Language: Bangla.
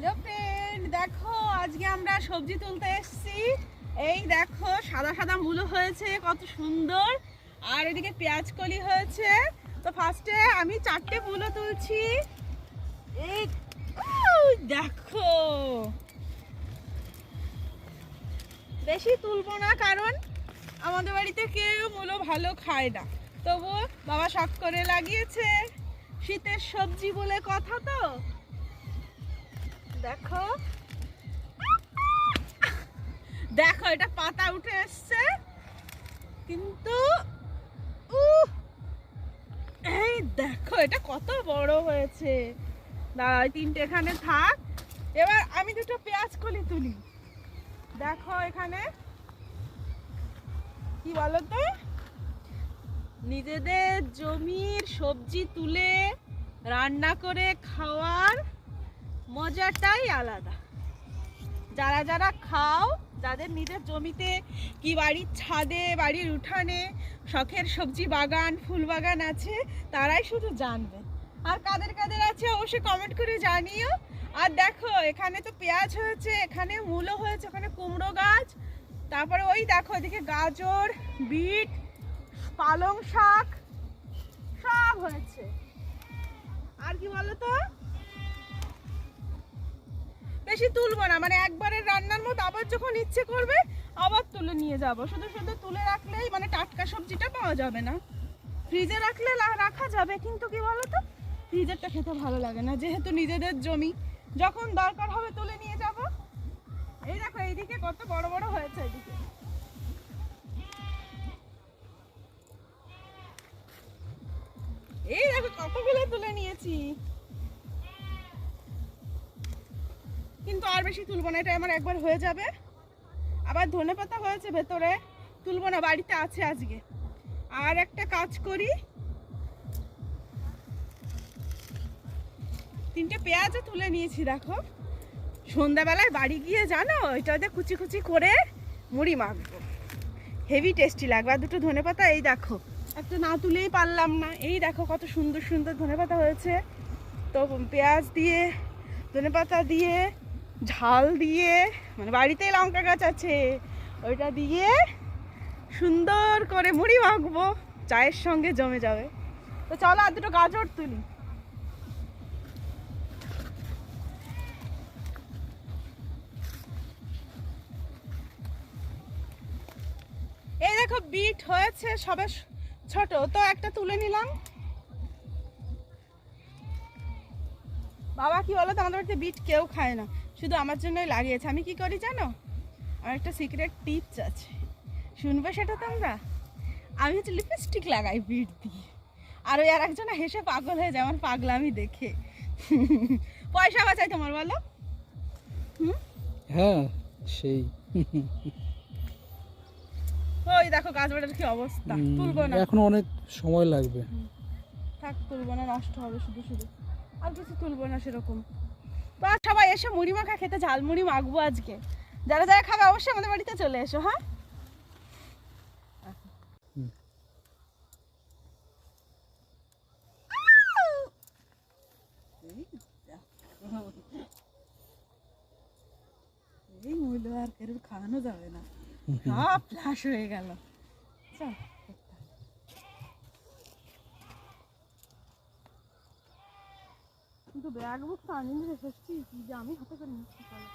হ্যালো ফ্রেন্ড দেখো, আজকে আমরা সবজি তুলতে এসেছি। এই দেখো, সাদা সাদা মূলো হয়েছে, কত সুন্দর। আর এদিকে পেঁয়াজ কলি হয়েছে। তো ফার্স্টে আমি চারটে মূলো তুলছি। এই দেখো। বেশি তুলবো না, কারণ আমাদের বাড়িতে কেউ মূলো ভালো খায় না। তবু বাবা শখ করে লাগিয়েছে। শীতের সবজি বলে কথা তো। দেখো। দেখো, এটা পাতা উঠে এসছে। কিন্তু এই দেখো, এটা কত বড় হয়েছে। দাঁড়া তিনটে এখানে থাক। এবার আমি দুটো পেঁয়াজ কলি তুলি। দেখো এখানে। কি বলো তো নিজেদের জমির সবজি তুলে রান্না করে খাওয়ার মজাটাই আলাদা। যারা যারা খাও, যাদের নিজের জমিতে কি বাড়ির ছাদে, বাড়ির উঠানে শখের সবজি বাগান, ফুল বাগান আছে, তারাই শুধু জানবে। আর কাদের কাদের আছে অবশ্যই কমেন্ট করে জানিও। আর দেখো, এখানে তো পেঁয়াজ হয়েছে, এখানে মূলো হয়েছে, ওখানে কুমড়ো গাছ। তারপরে ওই দেখো, এদিকে গাজর, বিট, পালং শাক, সব হয়েছে। আর কি বলো তো বেশি তুলবো না। মানে একবারের রান্নার মতো আবার যখন ইচ্ছে করবে, আবার তুলে নিয়ে যাব। শুধু শুধু তুলে রাখলেই মানে টাটকা সবজিটা পাওয়া যাবে না। ফ্রিজে রাখলে রাখা যাবে, কিন্তু কি বলো তো ফ্রিজেরটা খেতে ভালো লাগে না, যেহেতু নিজেদের জমি। যখন দরকার হবে তুলে নিয়ে যাব। এই দেখো, এইদিকে কত বড় বড় হয়েছে এইদিকে এই দেখো, কতগুলো তুলে নিয়েছি। কিন্তু আর বেশি তুলবো না, এটা আমার একবার হয়ে যাবে। আবার ধনে পাতা হয়েছে ভেতরে, তুলবো না, বাড়িতে আছে আজকে। আর একটা কাজ করি। তিনটে পেঁয়াজও তুলে নিয়েছি, দেখো। সন্ধ্যাবেলায় বাড়ি গিয়ে জানো এটাতে কুচি কুচি করে মুড়ি মাখবো। হেভি টেস্টি লাগবে। আর দুটো ধনে পাতা, এই দেখো। একটা না তুলেই পারলাম না। এই দেখো কত সুন্দর সুন্দর ধনে পাতা হয়েছে। তো পেঁয়াজ দিয়ে, ধনে পাতা দিয়ে ঝাল দিয়ে মানে বাড়িতেই লঙ্কা গাছ আছে, ওইটা দিয়ে সুন্দর করে মুড়ি মাখবো, চায়ের সঙ্গে জমে যাবে। তো চলো আর দুটো গাজর তুলি। এই দেখো, বিট হয়েছে সবে ছোট, তো একটা তুলে নিলাম। বাবা কি বলো তো আমাদের বাড়িতে বিট কেউ খায় না। শুধু আমার জন্যই লাগিয়েছে। আমি কি করি জানো? আমার একটা সিক্রেট টিপস আছে। শুনবে সেটা তোমরা? আমি হচ্ছে লিপস্টিক লাগাই বিট দিয়ে। আর ওই আর একজন হেসে পাগল হয়ে যায় আমার পাগলামি দেখে। পয়সা বাঁচাই তোমার বলো। হুম? হ্যাঁ সেই। ওই দেখো গাছবাড়ির কি অবস্থা। তুলবো না। এখন অনেক সময় লাগবে। থাক তুলবো না নষ্ট হবে শুধু শুধু। কিছু তুলবো না সেরকম। সবাই এসে, মুড়ি মাখা খেতে, ঝালমুড়ি মাখবো আজকে। যারা যারা খাবে, অবশ্যই আমাদের বাড়িতে চলে এসো হ্যাঁ? আর কেউ খাওয়ানো যাবে না। সব ফ্লাশ হয়ে গেল। চল। কিন্তু ব্যাগ বুক তো আনিনি রেখেছি যে আমি হাতে করে নিচ্ছি চলো।